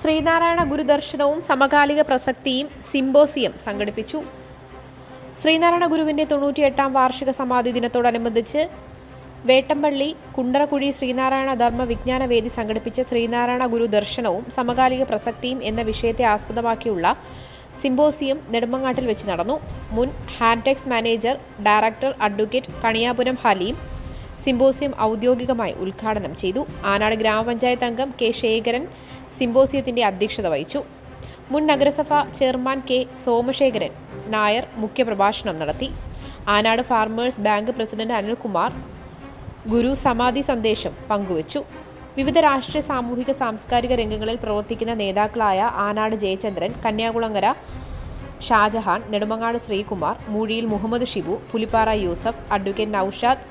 ശ്രീനാരായണ ഗുരുദർശനവും സമകാലിക പ്രസക്തിയും സിംബോസിയം സംഘടിപ്പിച്ചു. ശ്രീനാരായണ ഗുരുവിന്റെ തൊണ്ണൂറ്റിയെട്ടാം വാർഷിക സമാധി ദിനത്തോടനുബന്ധിച്ച് വേട്ടമ്പള്ളി കുണ്ടറക്കുഴി ശ്രീനാരായണ ധർമ്മ വിജ്ഞാന വേദി സംഘടിപ്പിച്ച ശ്രീനാരായണ ഗുരു ദർശനവും സമകാലിക പ്രസക്തിയും എന്ന വിഷയത്തെ ആസ്പദമാക്കിയുള്ള സിംബോസിയം നെടുമങ്ങാട്ടിൽ വെച്ച് നടന്നു. മുൻ Hantex manager director advocate Kaniyapuram Haleem symposium ഔദ്യോഗികമായി ഉദ്ഘാടനം ചെയ്തു. ആനാട് ഗ്രാമപഞ്ചായത്ത് അംഗം കെ ശേഖരൻ സിംബോസിയത്തിന്റെ അധ്യക്ഷത വഹിച്ചു. മുൻ നഗരസഭ ചെയർമാൻ കെ സോമശേഖരൻ നായർ മുഖ്യപ്രഭാഷണം നടത്തി. Anad farmers bank president Anilkumar ഗുരു സമാധി സന്ദേശം പങ്കുവച്ചു. വിവിധ രാഷ്ട്രീയ സാമൂഹിക സാംസ്കാരിക രംഗങ്ങളിൽ പ്രവർത്തിക്കുന്ന നേതാക്കളായ ആനാട് ജയചന്ദ്രൻ കന്യാകുളങ്ങര ഷാജഹാൻ നെടുമങ്ങാട് ശ്രീകുമാർ മൂഴിയിൽ Muhammad Shibu Pulippara Yusuf advocate Noushad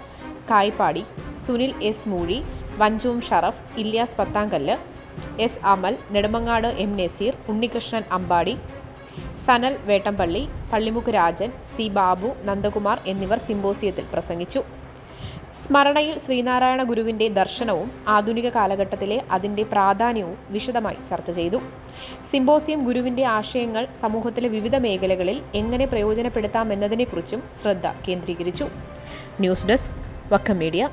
Kaipadi Sunil S Moozhi വഞ്ചൂം Sharaf Ilyas Pathankallu S Amal Nedumangad M Nazeer Unnikrishnan Ambadi Sanal Vettampally Pallimukku Rajan C Babu Nandakumar എന്നിവർ സിംബോസിയത്തിൽ പ്രസംഗിച്ചു. സ്മരണയിൽ ശ്രീനാരായണ ഗുരുവിന്റെ ദർശനവും ആധുനിക കാലഘട്ടത്തിലെ അതിന്റെ പ്രാധാന്യവും വിശദമായി ചർച്ച ചെയ്തു. സിംബോസിയം ഗുരുവിന്റെ ആശയങ്ങൾ സമൂഹത്തിലെ വിവിധ മേഖലകളിൽ എങ്ങനെ പ്രയോജനപ്പെടുത്താമെന്നതിനെക്കുറിച്ചും ശ്രദ്ധ കേന്ദ്രീകരിച്ചു. News desk Vakkom media.